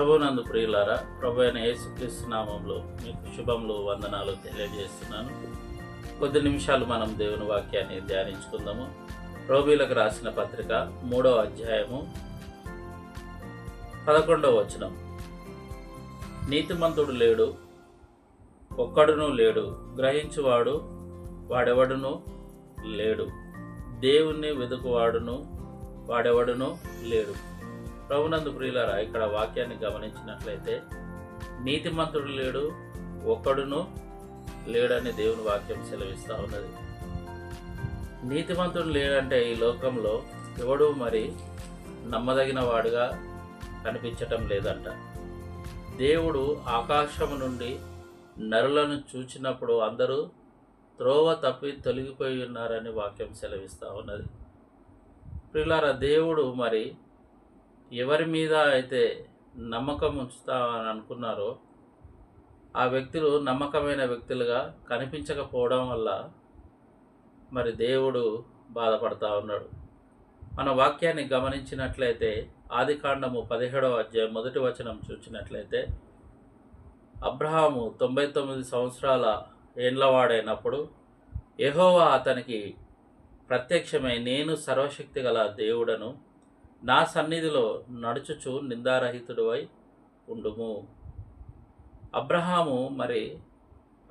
ప్రభునందు ప్రియులారా ప్రభు అయిన యేసుక్రీస్తు నామంలో మీకు శుభములు వందనాలు తెలియజేస్తున్నాను. కొద్ది నిమిషాలు మనం దేవుని వాక్యాన్ని ధ్యానించుకుందాము. రోబీలకు రాసిన పత్రిక మూడవ అధ్యాయము పదకొండవ వచనం. నీతిమంతుడు లేడు ఒక్కడును లేడు గ్రహించువాడు వాడెవడును లేడు. దేవుణ్ణి వెతుకువాడును వాడెవడును లేడు. ప్రభునందు ప్రియులారా ఇక్కడ వాక్యాన్ని గమనించినట్లయితే నీతిమంతుడు లేడు ఒక్కడును లేడని దేవుని వాక్యం సెలవిస్తూ ఉన్నది. నీతిమంతుడు లేడంటే ఈ లోకంలో ఎవడు మరి నమ్మదగిన వాడుగా కనిపించటం లేదంట. దేవుడు ఆకాశము నుండి నరులను చూచినప్పుడు అందరూ త్రోవ తప్పి తొలగిపోయి ఉన్నారని వాక్యం సెలవిస్తూ ఉన్నది. ప్రియులారా దేవుడు మరి ఎవరి మీద అయితే నమ్మకం ఉంచుతామని అనుకున్నారో ఆ వ్యక్తులు నమ్మకమైన వ్యక్తులుగా కనిపించకపోవడం వల్ల మరి దేవుడు బాధపడతా ఉన్నాడు. మన వాక్యాన్ని గమనించినట్లయితే ఆది కాండము పదిహేడవ అధ్యాయం మొదటి వచనం చూసినట్లయితే అబ్రహాము తొంభై తొమ్మిది సంవత్సరాల ఏండ్లవాడైనప్పుడు ఎహోవా అతనికి ప్రత్యక్షమై నేను సర్వశక్తి గల దేవుడను నా సన్నిధిలో నడుచుచు నిందారహితుడివై ఉండుము. అబ్రహాము మరి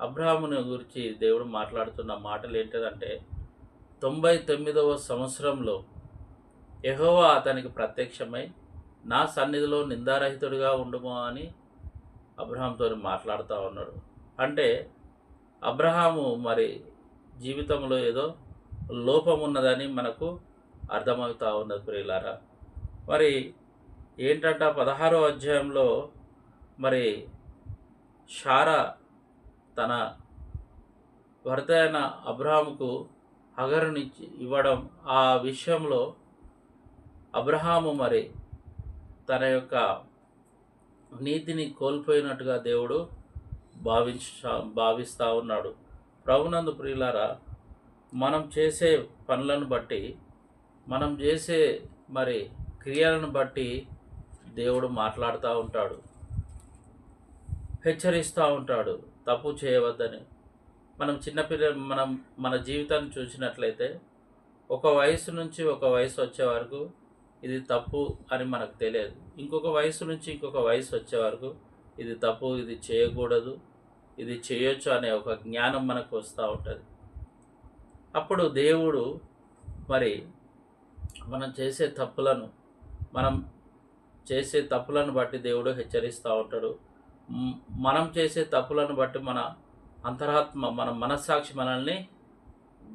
అబ్రహాముని గురించి దేవుడు మాట్లాడుతున్న మాటలు ఏంటంటే తొంభై తొమ్మిదవ సంవత్సరంలో ఎహోవా అతనికి ప్రత్యక్షమై నా సన్నిధిలో నిందారహితుడిగా ఉండుము అని అబ్రహాంతో మాట్లాడుతూ ఉన్నాడు. అంటే అబ్రహాము మరి జీవితంలో ఏదో లోపం ఉన్నదని మనకు అర్థమవుతా ఉన్నది ప్రియులారా. మరి ఏంటంట పదహారో అధ్యాయంలో మరి షారా తన భర్త అయిన అబ్రహాముకు హగరునిచ్చి ఇవ్వడం ఆ విషయంలో అబ్రహాము మరి తన యొక్క నీతిని కోల్పోయినట్టుగా దేవుడు భావించ భావిస్తూ ఉన్నాడు. ప్రభునందు ప్రియులారా మనం చేసే పనులను బట్టి మనం చేసే మరి క్రియలను బట్టి దేవుడు మాట్లాడుతూ ఉంటాడు. హెచ్చరిస్తూ ఉంటాడు. తప్పు చేయవద్దని. మనం చిన్నపిల్ల మనం మన జీవితాన్ని చూసినట్లయితే ఒక వయసు నుంచి ఒక వయసు వచ్చే వరకు ఇది తప్పు అని మనకు తెలియదు. ఇంకొక వయసు నుంచి ఇంకొక వయసు వచ్చే వరకు ఇది తప్పు ఇది చేయకూడదు ఇది చేయొచ్చు అనే ఒక జ్ఞానం మనకు వస్తూ ఉంటుంది. అప్పుడు దేవుడు మరి మనం చేసే తప్పులను మనం చేసే తప్పులను బట్టి దేవుడు హెచ్చరిస్తూ ఉంటాడు. మనం చేసే తప్పులను బట్టి మన అంతరాత్మ మన మనస్సాక్షి మనల్ని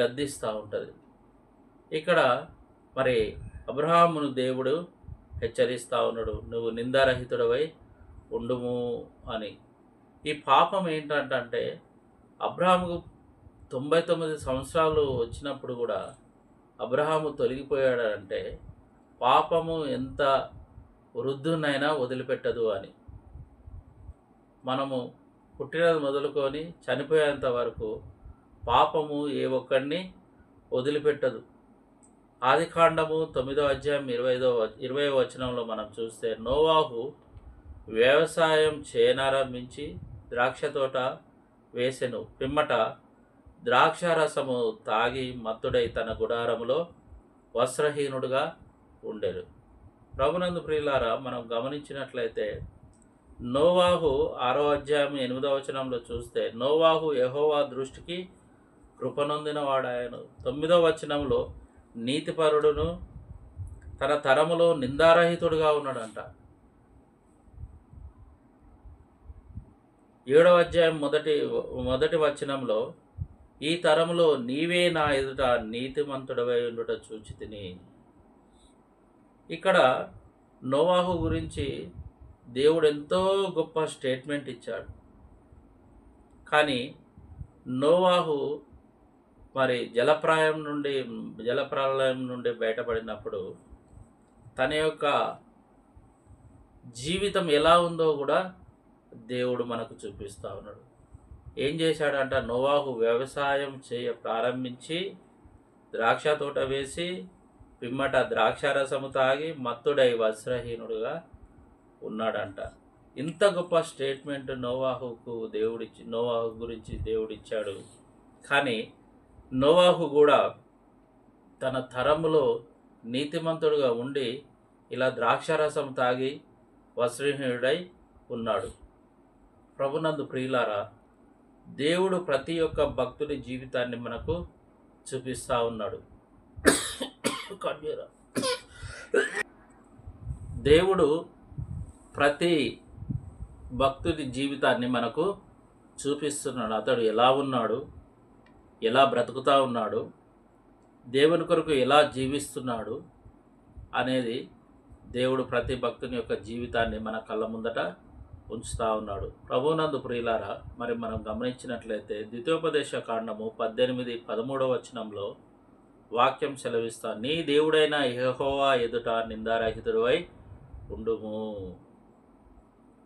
గద్దిస్తూ ఉంటుంది. ఇక్కడ మరి అబ్రహామును దేవుడు హెచ్చరిస్తూ ఉన్నాడు. నువ్వు నిందారహితుడవై ఉండుము అని. ఈ పాపం ఏంటంటే అబ్రహాముకు తొంభై తొమ్మిది సంవత్సరాలు వచ్చినప్పుడు కూడా అబ్రహాము తొలగిపోయాడంటే పాపము ఎంత వృద్ధునైనా వదిలిపెట్టదు అని. మనము పుట్టినది మొదలుకొని చనిపోయేంత వరకు పాపము ఏ ఒక్కడిని వదిలిపెట్టదు. ఆదికాండము తొమ్మిదో అధ్యాయం ఇరవైదో ఇరవై వచనంలో మనం చూస్తే నోవాహు వ్యవసాయం చేయనారంభించి ద్రాక్ష తోట వేసెను. పిమ్మట ద్రాక్షారసము తాగి మత్తుడై తన గుడారములో వస్త్రహీనుడుగా ఉండెను ప్రభునందు ప్రియులారా మనం గమనించినట్లయితే నోవాహు ఆరో అధ్యాయం ఎనిమిదవ వచనంలో చూస్తే నోవాహు యహోవా దృష్టికి కృపనొందినవాడాయను తొమ్మిదవ వచనంలో నీతిపరుడును తన తరములో నిందారహితుడుగా ఉన్నాడంట. ఏడవ అధ్యాయం మొదటి మొదటి వచనంలో ఈ తరములో నీవే నా ఎదుట నీతిమంతుడవై ఉండుట చూచి తిని ఇక్కడ నోవాహు గురించి దేవుడు ఎంతో గొప్ప స్టేట్మెంట్ ఇచ్చాడు. కానీ నోవాహు మరి జలప్రాయం నుండి జలప్రలయం నుండి బయటపడినప్పుడు తన యొక్క జీవితం ఎలా ఉందో కూడా దేవుడు మనకు చూపిస్తూ ఉన్నాడు. ఏం చేశాడంట నోవాహు వ్యవసాయం చేయ ప్రారంభించి ద్రాక్ష తోట వేసి పిమ్మట ద్రాక్షారసము తాగి మత్తుడై వస్త్రహీనుడుగా ఉన్నాడంట. ఇంత గొప్ప స్టేట్మెంట్ నోవాహుకు దేవుడిచ్చి నోవాహు గురించి దేవుడిచ్చాడు. కానీ నోవాహు కూడా తన తరములో నీతిమంతుడుగా ఉండి ఇలా ద్రాక్షారసం తాగి వస్త్రహీనుడై ఉన్నాడు. ప్రభునందు ప్రియులారా దేవుడు ప్రతి ఒక్క భక్తుడి జీవితాన్ని మనకు చూపిస్తూ ఉన్నాడు. దేవుడు ప్రతి భక్తుడి జీవితాన్ని మనకు చూపిస్తున్నాడు. అతడు ఎలా ఉన్నాడు? ఎలా బ్రతుకుతా ఉన్నాడు? దేవుని కొరకు ఎలా జీవిస్తున్నాడు? అనేది దేవుడు ప్రతి భక్తుని యొక్క జీవితాన్ని మన కళ్ళ ముందట ఉంచుతా ఉన్నాడు. ప్రభునందు ప్రియులారా మరి మనం గమనించినట్లయితే ద్వితీయోపదేశ కాండము పద్దెనిమిది పదమూడవ వచనంలో వాక్యం సెలవిస్తా. నీ దేవుడైన యహోవా ఎదుట నిందారహితుడివై ఉండుము.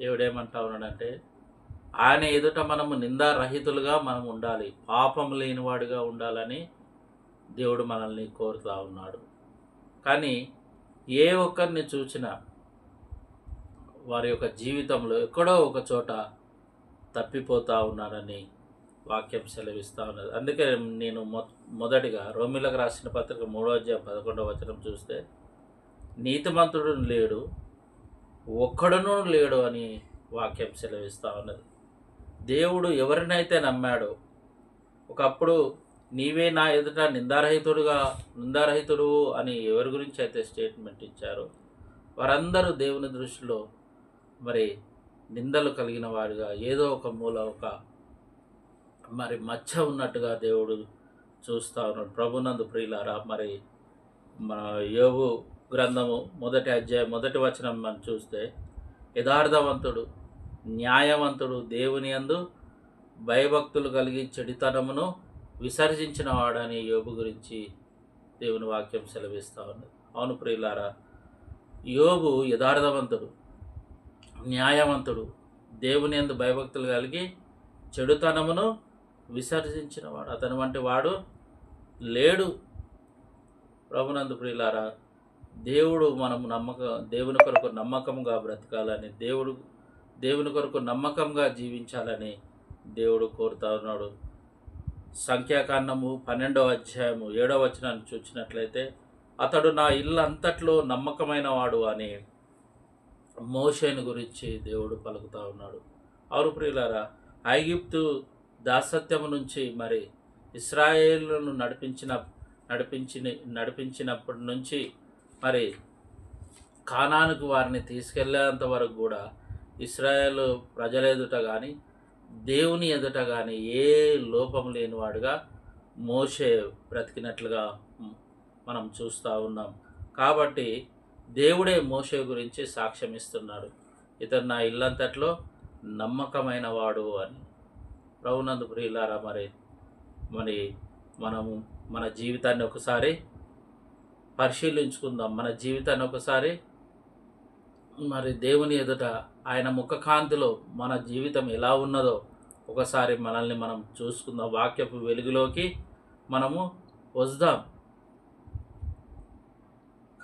దేవుడేమంటా ఉన్నాడంటే ఆయన ఎదుట మనము నిందారహితులుగా మనం ఉండాలి. పాపం లేనివాడుగా ఉండాలని దేవుడు మనల్ని కోరుతా ఉన్నాడు. కానీ ఏ ఒక్కరిని చూసినా వారి యొక్క జీవితంలో ఎక్కడో ఒక చోట తప్పిపోతూ ఉన్నారని వాక్యం సెలవిస్తూ ఉన్నది. అందుకే నేను మొ మొదటిగా రోమిలకు రాసిన పత్రిక మూడో అధ్యాయ పదకొండవ వచనం చూస్తే నీతిమంతుడు లేడు ఒక్కడునూ లేడు అని వాక్యం సెలవిస్తూ ఉన్నది. దేవుడు ఎవరినైతే నమ్మాడో ఒకప్పుడు నీవే నా ఎదుట నిందారహితుడుగా నిందారహితుడు అని ఎవరి గురించి అయితే స్టేట్మెంట్ ఇచ్చారో వారందరూ దేవుని దృష్టిలో మరి నిందలు కలిగిన వారుగా ఏదో ఒక మూల ఒక మరి మచ్చ ఉన్నట్టుగా దేవుడు చూస్తూ ఉన్నాడు. ప్రభునందు ప్రియులారా మరి మన యోగు గ్రంథము మొదటి అధ్యాయం మొదటి వచనం మనం చూస్తే యథార్థవంతుడు న్యాయవంతుడు దేవుని యందు భయభక్తులు కలిగి చెడితనమును విసర్జించిన వాడని యోబు గురించి దేవుని వాక్యం సెలవిస్తూ ఉంది. అవును ప్రియులారా యోబు యథార్థవంతుడు న్యాయవంతుడు దేవుని యందు భయభక్తులు కలిగి చెడుతనమును విసర్జించిన వాడు. అతని వంటి వాడు లేడు. ప్రభునందు ప్రియులారా దేవుడు మనము నమ్మక దేవుని కొరకు నమ్మకంగా బ్రతకాలని దేవుడు దేవుని కొరకు నమ్మకంగా జీవించాలని దేవుడు కోరుతా ఉన్నాడు. సంఖ్యాకాండము పన్నెండవ అధ్యాయము ఏడవ వచనాన్ని చూసినట్లయితే అతడు నా ఇల్లు అంతట్లో నమ్మకమైన వాడు అని మోషేను గురించి దేవుడు పలుకుతా ఉన్నాడు. అవును ప్రియులారా ఐగిప్తు దాసత్యము నుంచి మరి ఇస్రాయేళ్ళను నడిపించిన నడిపించిన నడిపించినప్పటి నుంచి మరి కానానికి వారిని తీసుకెళ్ళేంత వరకు కూడా ఇస్రాయేల్ ప్రజల ఎదుట కానీ దేవుని ఎదుట కానీ ఏ లోపం లేనివాడుగా మోషే బ్రతికినట్లుగా మనం చూస్తూ ఉన్నాం. కాబట్టి దేవుడే మోషే గురించి సాక్ష్యం ఇస్తున్నాడు ఇతను నా ఇల్లంతట్లో నమ్మకమైన వాడు అని. ప్రభునందు ప్రియులారా మరి? మరి మనము మన జీవితాన్ని ఒకసారి పరిశీలించుకుందాం. మన జీవితాన్ని ఒకసారి మరి దేవుని ఎదుట ఆయన ముఖకాంతిలో మన జీవితం ఎలా ఉన్నదో ఒకసారి మనల్ని మనం చూసుకుందాం. వాక్యపు వెలుగులోకి మనము వద్దాం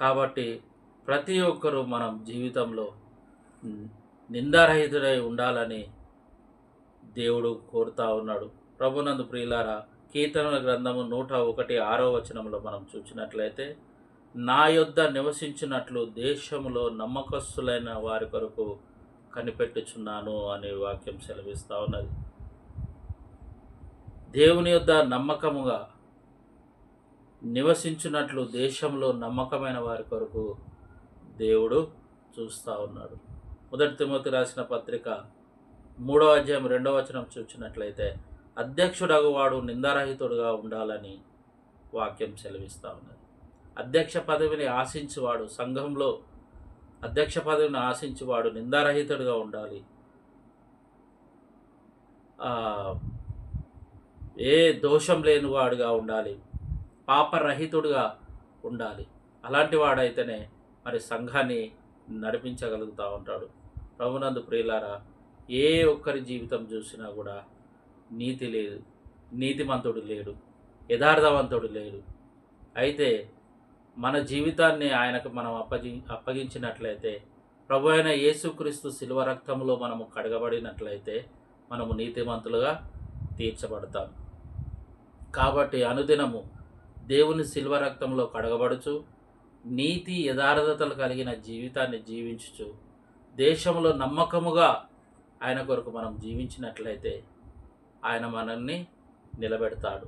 కాబట్టి ప్రతి ఒక్కరూ మనం జీవితంలో నిందారహితుడై ఉండాలని దేవుడు కోరుతా ఉన్నాడు. ప్రభునందు ప్రియులారా కీర్తనల గ్రంథము నూట ఒకటి ఆరో వచనంలో మనం చూసినట్లయితే నా యొద్ద నివసించినట్లు దేశంలో నమ్మకస్తులైన వారి కొరకు కనిపెట్టుచున్నాను అనే వాక్యం సెలవిస్తూ ఉన్నది. దేవుని యొద్ద నమ్మకముగా నివసించినట్లు దేశంలో నమ్మకమైన వారి కొరకు దేవుడు చూస్తూ ఉన్నాడు. మొదటి తిమోతి రాసిన పత్రిక మూడో అధ్యాయం రెండవ వచనం చూచినట్లయితే అధ్యక్షుడగు వాడు నిందారహితుడుగా ఉండాలని వాక్యం సెలవిస్తూ ఉన్నది. అధ్యక్ష పదవిని ఆశించేవాడు సంఘంలో అధ్యక్ష పదవిని ఆశించేవాడు నిందారహితుడుగా ఉండాలి. ఏ దోషం లేనివాడుగా ఉండాలి. పాపరహితుడుగా ఉండాలి. అలాంటి వాడైతేనే మరి సంఘాన్ని నడిపించగలుగుతూ ఉంటాడు. ప్రభునందు ప్రియులారా ఏ ఒక్కరి జీవితం చూసినా కూడా నీతి లేదు నీతిమంతుడు లేడు యథార్థవంతుడు లేడు. అయితే మన జీవితాన్ని ఆయనకు మనం అప్పగి అప్పగించినట్లయితే ప్రభు అయిన యేసుక్రీస్తు శిలువ రక్తంలో మనము కడగబడినట్లయితే మనము నీతిమంతులుగా తీర్చబడతాం. కాబట్టి అనుదినము దేవుని శిల్వ రక్తంలో కడగబడుచు నీతి యథార్థతలు కలిగిన జీవితాన్ని జీవించుచు దేశంలో నమ్మకముగా ఆయన కొరకు మనం జీవించినట్లయితే ఆయన మనల్ని నిలబెడతాడు.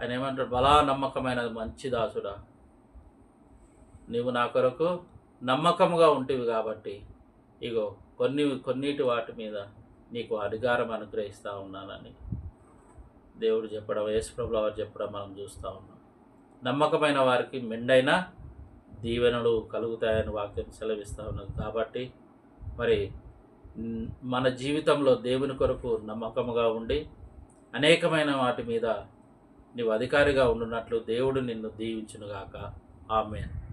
ఆయన ఏమంటాడు? బలా నమ్మకమైన మంచి దాసుడా నీవు నా కొరకు నమ్మకముగా ఉంటివి కాబట్టి ఇగో కొన్ని కొన్నిటి వాటి మీద నీకు అధికారం అనుగ్రహిస్తూ ఉన్నానని దేవుడు చెప్పడం యేసుప్రభుల వారు చెప్పడం మనం చూస్తూ ఉన్నాం. నమ్మకమైన వారికి మెండైన దీవెనలు కలుగుతాయని వాక్యం సెలవిస్తూ ఉన్నది కాబట్టి మరి మన జీవితంలో దేవుని కొరకు నమ్మకముగా ఉండి అనేకమైన వాటి మీద నీవు అధికారిగా ఉండున్నట్లు దేవుడు నిన్ను దీవించునుగాక. ఆమెన్.